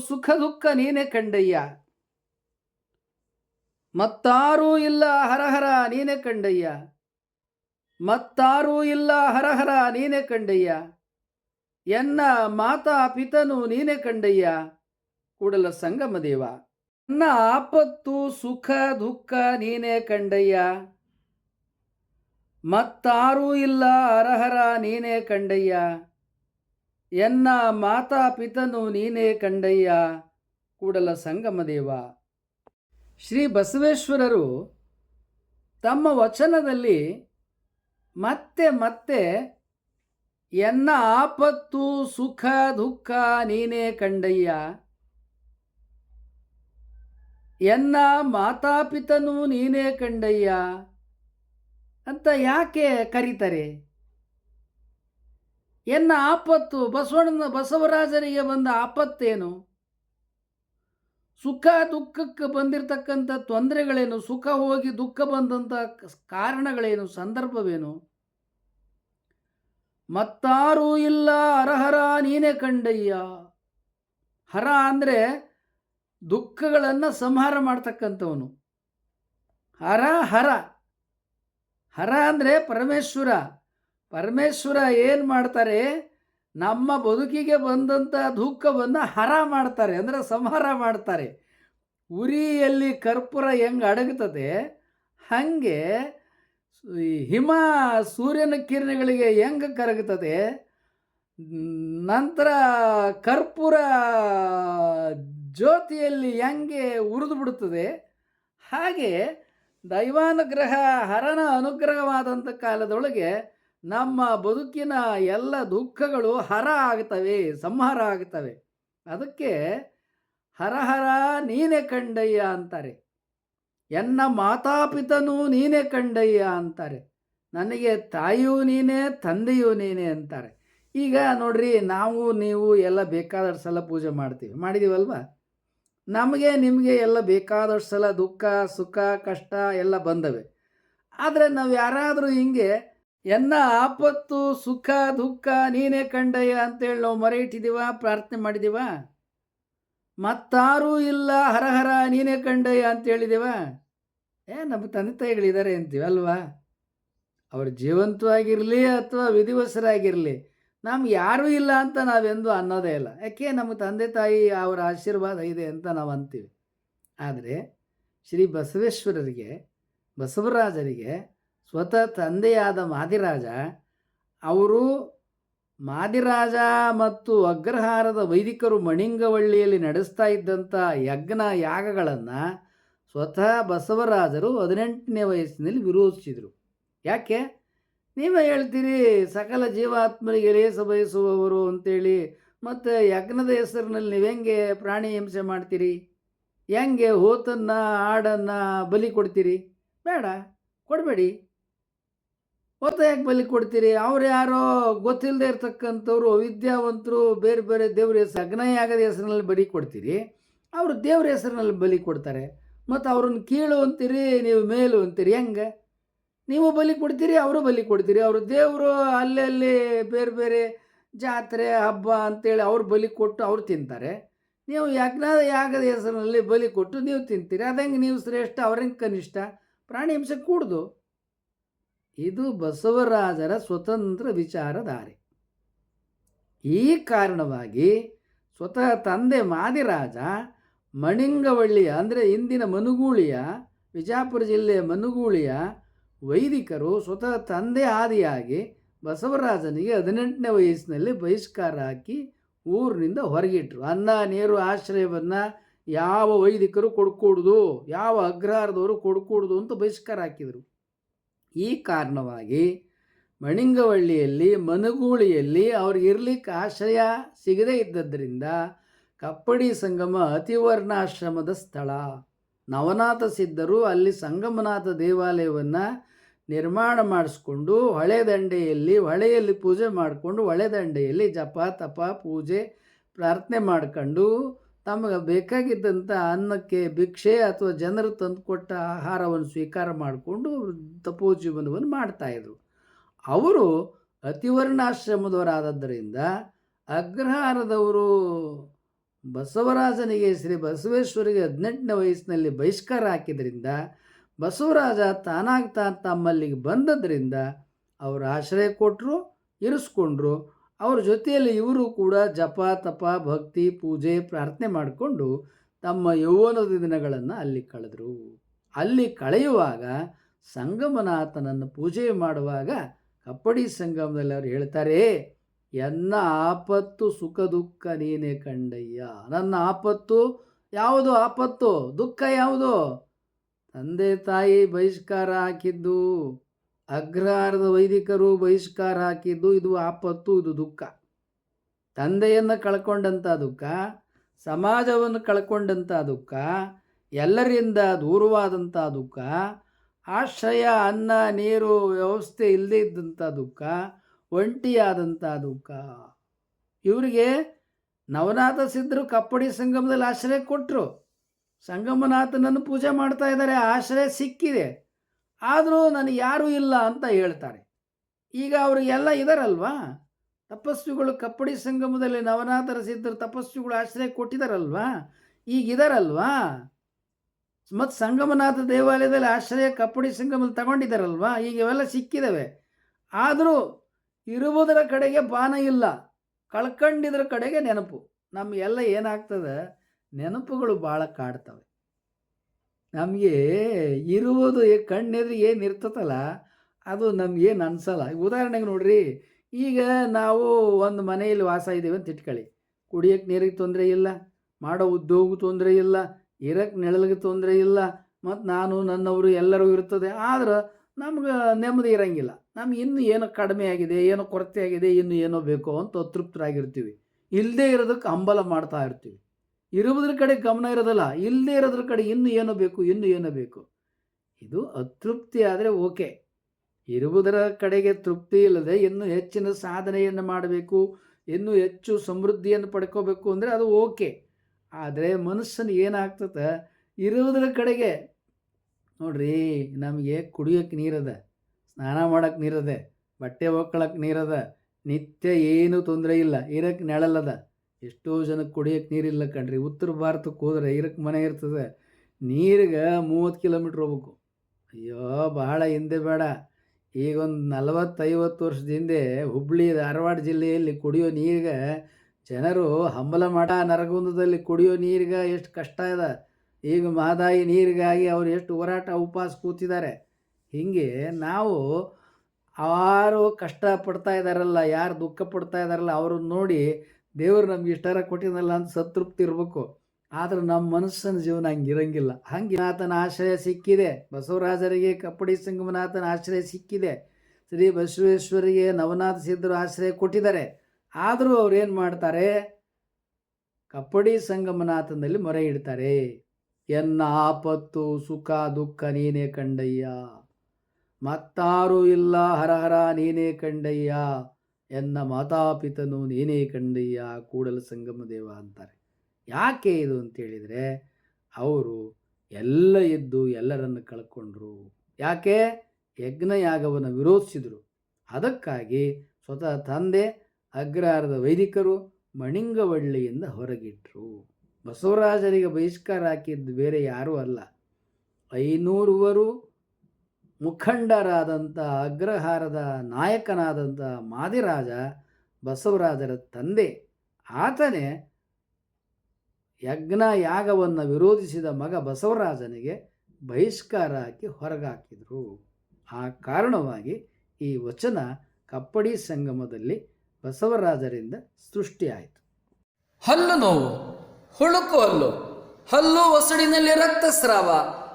ಸುಖ ದುಃಖ ನೀನೆ ಕಂಡಯ್ಯ. ಮತ್ತಾರೂ ಇಲ್ಲ ಹರಹರ ನೀನೆ ಕಂಡಯ್ಯ. ಮತ್ತಾರೂ ಇಲ್ಲ ಹರಹರ ನೀನೆ ಕಂಡಯ್ಯ. ಎನ್ನ ಮಾತಾ ಪಿತನು ನೀನೆ ಕಂಡಯ್ಯ. ಕೂಡಲ ಸಂಗಮ ದೇವ. ನನ್ನ ಆಪತ್ತು ಸುಖ ದುಃಖ ನೀನೇ ಕಂಡಯ್ಯ. ಮತ್ತಾರೂ ಇಲ್ಲ ಹರಹರ ನೀನೇ ಕಂಡಯ್ಯ. ಎನ್ನ ಮಾತಾ ಪಿತನು ನೀನೇ ಕಂಡಯ್ಯ? ಕೂಡಲ ಸಂಗಮ ದೇವ. ಶ್ರೀ ಬಸವೇಶ್ವರರು ತಮ್ಮ ವಚನದಲ್ಲಿ ಮತ್ತೆ ಮತ್ತೆ ಎನ್ನ ಆಪತ್ತು, ಸುಖ, ದುಃಖ ನೀನೇ ಕಂಡಯ್ಯ? ಎನ್ನ ಮಾತಾಪಿತನು ನೀನೇ ಕಂಡಯ್ಯ? ಅಂತ ಯಾಕೆ ಕರೀತಾರೆ? ಎನ್ನ ಆಪತ್ತು? ಬಸವಣ್ಣನ ಬಸವರಾಜರಿಗೆ ಬಂದ ಆಪತ್ತೇನು? ಸುಖ ದುಃಖಕ್ಕೆ ಬಂದಿರತಕ್ಕಂಥ ತೊಂದರೆಗಳೇನು? ಸುಖ ಹೋಗಿ ದುಃಖ ಬಂದಂಥ ಕಾರಣಗಳೇನು? ಸಂದರ್ಭವೇನು? ಮತ್ತಾರೂ ಇಲ್ಲ, ಅರಹರ ನೀನೇ ಕಂಡಯ್ಯ. ಹರ ಅಂದರೆ ದುಃಖಗಳನ್ನು ಸಂಹಾರ ಮಾಡ್ತಕ್ಕಂಥವನು. ಹರ ಹರ. ಹರ ಅಂದರೆ ಪರಮೇಶ್ವರ. ಪರಮೇಶ್ವರ ಏನು ಮಾಡ್ತಾರೆ? ನಮ್ಮ ಬದುಕಿಗೆ ಬಂದಂಥ ದುಃಖವನ್ನು ಹರ ಮಾಡ್ತಾರೆ, ಅಂದರೆ ಸಂಹಾರ ಮಾಡ್ತಾರೆ. ಉರಿಯಲ್ಲಿ ಕರ್ಪೂರ ಹೆಂಗೆ ಅಡಗುತ್ತದೆ? ಹಾಗೆ ಈ ಹಿಮ ಸೂರ್ಯನ ಕಿರಣಗಳಿಗೆ ಹೆಂಗೆ ಕರಗುತ್ತದೆ? ನಂತರ ಕರ್ಪೂರ ಜ್ಯೋತಿಯಲ್ಲಿ ಹೆಂಗೆ ಉರಿದು ಬಿಡುತ್ತದೆ? ಹಾಗೆ ದೈವಾನುಗ್ರಹ, ಹರನ ಅನುಗ್ರಹವಾದಂಥ ಕಾಲದೊಳಗೆ ನಮ್ಮ ಬದುಕಿನ ಎಲ್ಲ ದುಃಖಗಳು ಹರ ಆಗ್ತವೆ, ಸಂಹಾರ ಆಗ್ತವೆ. ಅದಕ್ಕೆ ಹರಹರ ನೀನೆ ಕಂಡಯ್ಯ ಅಂತಾರೆ. ಎನ್ನ ಮಾತಾಪಿತನೂ ನೀನೆ ಕಂಡಯ್ಯ ಅಂತಾರೆ. ನನಗೆ ತಾಯಿಯೂ ನೀನೇ, ತಂದೆಯೂ ನೀನೇ ಅಂತಾರೆ. ಈಗ ನೋಡ್ರಿ, ನಾವು, ನೀವು ಎಲ್ಲ ಬೇಕಾದಷ್ಟು ಸಲ ಪೂಜೆ ಮಾಡ್ತೀವಿ. ಮಾಡಿದೀವಲ್ವ? ನಮಗೆ, ನಿಮಗೆ ಎಲ್ಲ ಬೇಕಾದಷ್ಟು ಸಲ ದುಃಖ, ಸುಖ, ಕಷ್ಟ ಎಲ್ಲ ಬಂದವೆ. ಆದರೆ ನಾವು ಯಾರಾದರೂ ಹಿಂಗೆ ಎನ್ನ ಆಪತ್ತು, ಸುಖ, ದುಃಖ ನೀನೇ ಕಂಡಯ್ಯ ಅಂತೇಳಿ ನಾವು ಮೊರೆ ಇಟ್ಟಿದ್ದೀವ? ಪ್ರಾರ್ಥನೆ ಮಾಡಿದೀವ ಮತ್ತಾರೂ ಇಲ್ಲ, ಹರಹರ ನೀನೇ ಕಂಡಯ್ಯ ಅಂತ ಹೇಳಿದೆವ ಏ, ನಮ್ಮ ತಂದೆ ತಾಯಿಗಳಿದ್ದಾರೆ ಅಂತೀವಿ ಅಲ್ವಾ? ಅವರು ಜೀವಂತವಾಗಿರಲಿ ಅಥವಾ ವಿಧಿವಸರಾಗಿರಲಿ ನಮ್ಗೆ ಯಾರೂ ಇಲ್ಲ ಅಂತ ನಾವೆಂದು ಅನ್ನೋದೇ ಇಲ್ಲ. ಯಾಕೆ, ನಮ್ಮ ತಂದೆ ತಾಯಿ ಅವರ ಆಶೀರ್ವಾದ ಇದೆ ಅಂತ ನಾವು ಅಂತೀವಿ. ಆದರೆ, ಶ್ರೀ ಬಸವೇಶ್ವರರಿಗೆ, ಬಸವರಾಜರಿಗೆ ಸ್ವತಃ ತಂದೆಯಾದ ಮಾದಿರಾಜ, ಅವರು ಮಾದಿರಾಜ ಮತ್ತು ಅಗ್ರಹಾರದ ವೈದಿಕರು ಮಣಿಂಗವಳ್ಳಿಯಲ್ಲಿ ನಡೆಸ್ತಾ ಇದ್ದಂಥ ಯಜ್ಞ ಯಾಗಗಳನ್ನು ಸ್ವತಃ ಬಸವರಾಜರು ಹದಿನೆಂಟನೇ ವಯಸ್ಸಿನಲ್ಲಿ ವಿರೋಧಿಸಿದರು. ಯಾಕೆ? ನೀವೇ ಹೇಳ್ತೀರಿ, ಸಕಲ ಜೀವಾತ್ಮರಿಗೆ ಲೇಸ ಬಯಸುವವರು ಅಂತೇಳಿ, ಮತ್ತು ಯಜ್ಞದ ಹೆಸರಿನಲ್ಲಿ ನೀವು ಹೆಂಗೆ ಪ್ರಾಣಿ ಹಿಂಸೆ ಮಾಡ್ತೀರಿ? ಹೆಂಗೆ ಹೋತನ್ನು, ಹಾಡನ್ನು ಬಲಿ ಕೊಡ್ತೀರಿ? ಬೇಡ, ಕೊಡಬೇಡಿ. ಯಾಕೆ ಬಲಿ ಕೊಡ್ತೀರಿ? ಅವ್ರು ಯಾರೋ ಗೊತ್ತಿಲ್ಲದೆ ಇರ್ತಕ್ಕಂಥವ್ರು, ವಿದ್ಯಾವಂತರು, ಬೇರೆ ಬೇರೆ ದೇವ್ರ ಹೆಸರು ಅಗ್ನಯಾಗದ ಹೆಸರಿನಲ್ಲಿ ಬಲಿ ಕೊಡ್ತೀರಿ. ಅವರು ದೇವ್ರ ಹೆಸರಿನಲ್ಲಿ ಬಲಿ ಕೊಡ್ತಾರೆ. ಮತ್ತು ಅವ್ರನ್ನ ಕೀಳು ಅಂತೀರಿ, ನೀವು ಮೇಲು ಅಂತೀರಿ. ಹೆಂಗೆ? ನೀವು ಬಲಿ ಕೊಡ್ತೀರಿ, ಅವರು ಬಲಿ ಕೊಡ್ತೀರಿ. ಅವರು ದೇವರು ಅಲ್ಲಲ್ಲಿ ಬೇರೆ ಬೇರೆ ಜಾತ್ರೆ, ಹಬ್ಬ ಅಂತೇಳಿ ಅವ್ರು ಬಲಿ ಕೊಟ್ಟು ಅವ್ರು ತಿಂತಾರೆ. ನೀವು ಯಜ್ಞ ಯಾಗದ ಹೆಸರಿನಲ್ಲಿ ಬಲಿ ಕೊಟ್ಟು ನೀವು ತಿಂತೀರಿ. ಅದಂಗೆ ನೀವು ಶ್ರೇಷ್ಠ ಅವ್ರಂಗೆ ಕನಿಷ್ಠ? ಪ್ರಾಣಿ ಹಿಂಸೆ ಕೂಡ್ದು. ಇದು ಬಸವರಾಜರ ಸ್ವತಂತ್ರ ವಿಚಾರಧಾರೆ. ಈ ಕಾರಣವಾಗಿ ಸ್ವತಃ ತಂದೆ ಮಾದಿರಾಜ ಮಣಿಂಗವಳ್ಳಿಯ, ಅಂದರೆ ಇಂದಿನ ಮನುಗೂಳಿಯ, ವಿಜಾಪುರ ಜಿಲ್ಲೆಯ ಮನುಗೂಳಿಯ ವೈದಿಕರು ಸ್ವತಃ ತಂದೆ ಆದಿಯಾಗಿ ಬಸವರಾಜನಿಗೆ ಹದಿನೆಂಟನೇ ವಯಸ್ಸಿನಲ್ಲಿ ಬಹಿಷ್ಕಾರ ಹಾಕಿ ಊರಿನಿಂದ ಹೊರಗಿಟ್ರು. ಅನ್ನ, ನೀರು, ಆಶ್ರಯವನ್ನು ಯಾವ ವೈದಿಕರು ಕೊಡ್ಕೂಡ್ದು, ಯಾವ ಅಗ್ರಹಾರದವರು ಕೊಡ್ಕೂಡ್ದು ಅಂತ ಬಹಿಷ್ಕಾರ ಹಾಕಿದರು. ಈ ಕಾರಣವಾಗಿ ಮಣಿಂಗವಳ್ಳಿಯಲ್ಲಿ, ಮನುಗೂಳಿಯಲ್ಲಿ ಅವ್ರಿಗೆ ಇರ್ಲಿಕ್ಕೆ ಆಶ್ರಯ ಸಿಗದೇ ಇದ್ದದ್ದರಿಂದ ಕಪ್ಪಡಿ ಸಂಗಮ ಅತಿವರ್ಣಾಶ್ರಮದ ಸ್ಥಳ. ನವನಾಥ ಸಿದ್ಧರು ಅಲ್ಲಿ ಸಂಗಮನಾಥ ದೇವಾಲಯವನ್ನು ನಿರ್ಮಾಣ ಮಾಡಿಸ್ಕೊಂಡು ಹೊಳೆ ದಂಡೆಯಲ್ಲಿ, ಹೊಳೆಯಲ್ಲಿ ಪೂಜೆ ಮಾಡಿಕೊಂಡು ಹೊಳೆ ದಂಡೆಯಲ್ಲಿ ಜಪ, ತಪ, ಪೂಜೆ, ಪ್ರಾರ್ಥನೆ ಮಾಡ್ಕೊಂಡು ತಮಗೆ ಬೇಕಾಗಿದ್ದಂಥ ಅನ್ನಕ್ಕೆ ಭಿಕ್ಷೆ ಅಥವಾ ಜನರು ತಂದುಕೊಟ್ಟ ಆಹಾರವನ್ನು ಸ್ವೀಕಾರ ಮಾಡಿಕೊಂಡು ತಪೋ ಜೀವನವನ್ನು ಮಾಡ್ತಾಯಿದ್ರು ಅವರು ಅತಿವರ್ಣಾಶ್ರಮದವರಾದದ್ದರಿಂದ ಅಗ್ರಹಾರದವರು ಬಸವರಾಜನಿಗೆ ಶ್ರೀ ಬಸವೇಶ್ವರಿಗೆ ಹದಿನೆಂಟನೇ ವಯಸ್ಸಿನಲ್ಲಿ ಬಹಿಷ್ಕಾರ ಹಾಕಿದ್ರಿಂದ ಬಸವರಾಜ ತಾನಾಗ್ತಾ ತಮ್ಮಲ್ಲಿಗೆ ಬಂದದ್ರಿಂದ ಅವರು ಆಶ್ರಯ ಕೊಟ್ಟರು ಇರಿಸ್ಕೊಂಡ್ರು. ಅವ್ರ ಜೊತೆಯಲ್ಲಿ ಇವರು ಕೂಡ ಜಪ, ತಪ, ಭಕ್ತಿ, ಪೂಜೆ, ಪ್ರಾರ್ಥನೆ ಮಾಡಿಕೊಂಡು ತಮ್ಮ ಯೌವನದ ದಿನಗಳನ್ನು ಅಲ್ಲಿ ಕಳೆದರು. ಅಲ್ಲಿ ಕಳೆಯುವಾಗ ಸಂಗಮನಾಥನನ್ನು ಪೂಜೆ ಮಾಡುವಾಗ ಕಪ್ಪಡಿ ಸಂಗಮದಲ್ಲಿ ಅವರು ಹೇಳ್ತಾರೆ, ಎನ್ನ ಆಪತ್ತು, ಸುಖ, ದುಃಖ ನೀನೇ ಕಂಡಯ್ಯ. ನನ್ನ ಆಪತ್ತು ಯಾವುದು? ಆಪತ್ತು? ದುಃಖ ಯಾವುದು? ತಂದೆ ತಾಯಿ ಬಹಿಷ್ಕಾರ ಹಾಕಿದ್ದು. ಅಗ್ರಹಾರದ ವೈದಿಕರು ಬಹಿಷ್ಕಾರ ಹಾಕಿದ್ದು, ಇದು ಆಪತ್ತು, ಇದು ದುಃಖ. ತಂದೆಯನ್ನು ಕಳ್ಕೊಂಡಂಥ ದುಃಖ, ಸಮಾಜವನ್ನು ಕಳ್ಕೊಂಡಂಥ ದುಃಖ, ಎಲ್ಲರಿಂದ ದೂರವಾದಂಥ ದುಃಖ, ಆಶ್ರಯ, ಅನ್ನ, ನೀರು, ವ್ಯವಸ್ಥೆ ಇಲ್ಲದೇ ಇದ್ದಂಥ ದುಃಖ ಒಂಟಿಯಾದಂಥ ದುಃಖ. ಇವರಿಗೆ ನವನಾಥ ಸಿದ್ಧರು ಕಪ್ಪಡಿ ಸಂಗಮದಲ್ಲಿ ಆಶ್ರಯ ಕೊಟ್ಟರು ಸಂಗಮನಾಥನನ್ನು ಪೂಜೆ ಮಾಡ್ತಾ ಇದ್ದಾರೆ, ಆಶ್ರಯ ಸಿಕ್ಕಿದೆ. ಆದರೂ ನನಗೆ ಯಾರೂ ಇಲ್ಲ ಅಂತ ಹೇಳ್ತಾರೆ. ಈಗ ಅವರಿಗೆಲ್ಲ ಇದಾರಲ್ವಾ? ತಪಸ್ವಿಗಳು ಕಪ್ಪಡಿ ಸಂಗಮದಲ್ಲಿ ನವನಾಥರ ಸಿದ್ಧರು ತಪಸ್ವಿಗಳು ಆಶ್ರಯ ಕೊಟ್ಟಿದಾರಲ್ವಾ? ಈಗ ಇದಾರಲ್ವಾ? ಮತ್ತು ಸಂಗಮನಾಥ ದೇವಾಲಯದಲ್ಲಿ ಆಶ್ರಯ ಕಪ್ಪಡಿ ಸಂಗಮದಲ್ಲಿ ತಗೊಂಡಿದ್ದಾರಲ್ವಾ ಈಗ ಇವೆಲ್ಲ ಸಿಕ್ಕಿದ್ದಾವೆ ಆದರೂ ಇರುವುದರ ಕಡೆಗೆ ಬಾನ ಇಲ್ಲ. ಕಳ್ಕೊಂಡಿದ್ರ ಕಡೆಗೆ ನೆನಪು. ನಮಗೆಲ್ಲ ಏನಾಗ್ತದೆ? ನೆನಪುಗಳು ಭಾಳ ಕಾಡ್ತವೆ. ನಮಗೆ ಇರುವುದು ಕಣ್ಣೆದುರು ಏನು ಇರ್ತದಲ್ಲ ಅದು ನಮಗೇನು ಅನ್ಸಲ್ಲ. ಉದಾಹರಣೆಗೆ ನೋಡ್ರಿ, ಈಗ ನಾವು ಒಂದು ಮನೆಯಲ್ಲಿ ವಾಸ ಇದ್ದೀವಿ ಅಂತ ಇಟ್ಕೊಳ್ಳಿ. ಕುಡಿಯೋಕ್ಕೆ ನೀರಿಗೆ ತೊಂದರೆ ಇಲ್ಲ, ಮಾಡೋ ಉದ್ಯೋಗ ತೊಂದರೆ ಇಲ್ಲ, ಇರಕ್ಕೆ ನೆಳಲಿಗೆ ತೊಂದರೆ ಇಲ್ಲ, ಮತ್ತು ನಾನು, ನನ್ನವರು ಎಲ್ಲರೂ ಇರ್ತದೆ, ಆದ್ರೆ ನಮ್ಗೆ ನೆಮ್ಮದಿ ಇರೋಂಗಿಲ್ಲ. ನಮ್ಗೆ ಇನ್ನೂ ಏನೋ ಕಡಿಮೆ ಆಗಿದೆ, ಏನೋ ಕೊರತೆ ಆಗಿದೆ, ಇನ್ನೂ ಏನೋ ಬೇಕೋ ಅಂತ ಅತೃಪ್ತರಾಗಿರ್ತೀವಿ. ಇಲ್ಲದೇ ಇರೋದಕ್ಕೆ ಹಂಬಲ ಮಾಡ್ತಾ ಇರ್ತೀವಿ. ಇರುವುದ್ರ ಕಡೆ ಗಮನ ಇರೋದಲ್ಲ, ಇಲ್ಲದೇ ಇರೋದ್ರ ಕಡೆ ಇನ್ನು ಏನೋ ಬೇಕು, ಇನ್ನು ಏನೋ ಬೇಕು? ಇದು ಅತೃಪ್ತಿ ಆದರೆ ಓಕೆ. ಇರುವುದರ ಕಡೆಗೆ ತೃಪ್ತಿ ಇಲ್ಲದೆ ಇನ್ನೂ ಹೆಚ್ಚಿನ ಸಾಧನೆಯನ್ನು ಮಾಡಬೇಕು, ಇನ್ನೂ ಹೆಚ್ಚು ಸಮೃದ್ಧಿಯನ್ನು ಪಡ್ಕೋಬೇಕು ಅಂದರೆ ಅದು ಓಕೆ. ಆದರೆ ಮನುಷ್ಯನ ಏನಾಗ್ತದೆ? ಇರುವುದರ ಕಡೆಗೆ, ನೋಡ್ರಿ, ನಮಗೆ ಕುಡಿಯೋಕ್ಕೆ ನೀರದ, ಸ್ನಾನ ಮಾಡೋಕ್ಕೆ ನೀರದ, ಬಟ್ಟೆ ಒಕ್ಕಳಕ್ಕೆ ನೀರದ, ನಿತ್ಯ ಏನೂ ತೊಂದರೆ ಇಲ್ಲ, ಇರೋಕ್ಕೆ ನೆಳಲ್ಲದ ಎಷ್ಟೋ ಜನಕ್ಕೆ ಕುಡಿಯೋಕ್ಕೆ ನೀರಿಲ್ಲ ಕಣ್ರಿ. ಉತ್ತರ ಭಾರತಕ್ಕೆ ಹೋದ್ರೆ ಇರಕ್ಕೆ ಮನೆ ಇರ್ತದೆ. ನೀರಿಗೆ ಮೂವತ್ತು ಕಿಲೋಮೀಟ್ರ್ ಹೋಗ್ಬೇಕು. ಅಯ್ಯೋ ಭಾಳ ಹಿಂದೆ ಬೇಡ. ಈಗ ಒಂದು ನಲವತ್ತೈವತ್ತು ವರ್ಷದ ಹಿಂದೆ ಹುಬ್ಬಳ್ಳಿ ಧಾರವಾಡ ಜಿಲ್ಲೆಯಲ್ಲಿ ಕುಡಿಯೋ ನೀರಿಗೆ ಜನರು ಹಂಬಲ ಮಠ ನರಗುಂದದಲ್ಲಿ ಕುಡಿಯೋ ನೀರಿಗೆ ಎಷ್ಟು ಕಷ್ಟ ಇದೆ ಈಗ ಮಹದಾಯಿ ನೀರಿಗಾಗಿ ಅವರು ಎಷ್ಟು ಹೋರಾಟ ಉಪವಾಸ ಕೂತಿದ್ದಾರೆ. ಹೀಗೆ ನಾವು ಯಾರು ಕಷ್ಟ ಪಡ್ತಾ ಇದ್ದಾರಲ್ಲ ಯಾರು ದುಃಖ ಪಡ್ತಾ ಇದ್ದಾರಲ್ಲ ಅವ್ರನ್ನ ನೋಡಿ ದೇವರು ನಮ್ಗೆ ಇಷ್ಟಾರ ಕೊಟ್ಟಿದ್ದಲ್ಲ ಅಂತ ಸಂತೃಪ್ತಿ ಇರಬೇಕು. ಆದ್ರೆ ನಮ್ಮ ಮನಸ್ಸಿನ ಜೀವನ ಹಂಗೆ ಇರಂಗಿಲ್ಲ. ಹಂಗೆ ನಾಥನ ಆಶ್ರಯ ಸಿಕ್ಕಿದೆ. ಬಸವರಾಜರಿಗೆ, ಕಪ್ಪಡಿ ಸಂಗಮನಾಥನ ಆಶ್ರಯ ಸಿಕ್ಕಿದೆ. ಶ್ರೀ ಬಸವೇಶ್ವರಿಗೆ ನವನಾಥ ಸಿದ್ಧರು ಆಶ್ರಯ ಕೊಟ್ಟಿದ್ದಾರೆ. ಆದರೂ ಅವ್ರು ಏನು ಮಾಡ್ತಾರೆ? ಕಪ್ಪಡಿ ಸಂಗಮನಾಥನಲ್ಲಿ ಮೊರೆ ಇಡ್ತಾರೆ. ಎನ್ನ ಆಪತ್ತು ಸುಖ, ದುಃಖ ನೀನೇ ಕಂಡಯ್ಯ. ಮತ್ತಾರೂ ಇಲ್ಲ, ಹರಹರ ನೀನೇ ಕಂಡಯ್ಯ. ಎನ್ನ ಮಾತಾಪಿತನು ನೀನೇ ಕಂಡಯ್ಯ, ಕೂಡಲ ಸಂಗಮ ದೇವ ಅಂತಾರೆ. ಯಾಕೆ ಇದು ಅಂತೇಳಿದರೆ ಅವರು ಎಲ್ಲ ಇದ್ದು ಎಲ್ಲರನ್ನು ಕಳ್ಕೊಂಡ್ರು. ಯಾಕೆ? ಯಜ್ಞಯಾಗವನ್ನು ವಿರೋಧಿಸಿದರು. ಅದಕ್ಕಾಗಿ ಸ್ವತಃ ತಂದೆ, ಅಗ್ರಹಾರದ ವೈದಿಕರು ಮಣಿಂಗವಳ್ಳಿಯಿಂದ ಹೊರಗಿಟ್ರು. ಬಸವರಾಜರಿಗೆ ಬಹಿಷ್ಕಾರ ಹಾಕಿದ್ದು ಬೇರೆ ಯಾರೂ ಅಲ್ಲ. ಐನೂರುವರು ಮುಖಂಡರಾದಂಥ, ಅಗ್ರಹಾರದ ನಾಯಕನಾದಂಥ ಮಾದಿರಾಜ ಬಸವರಾಜರ ತಂದೆ. ಆತನೇ ಯಜ್ಞ ಯಾಗವನ್ನು ವಿರೋಧಿಸಿದ ಮಗ ಬಸವರಾಜನಿಗೆ ಬಹಿಷ್ಕಾರ ಹಾಕಿ ಹೊರಗಾಕಿದರು. ಆ ಕಾರಣವಾಗಿ ಈ ವಚನ ಕಪ್ಪಡಿ ಸಂಗಮದಲ್ಲಿ ಬಸವರಾಜರಿಂದ ಸೃಷ್ಟಿಯಾಯಿತು. ಹಲ್ಲು ನೋವು, ಹುಳುಕು ಹಲ್ಲು ಹಲ್ಲು ಒಸಡಿನಲ್ಲಿ ರಕ್ತಸ್ರಾವ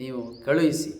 ನೀವು ಕಳುಹಿಸಿ.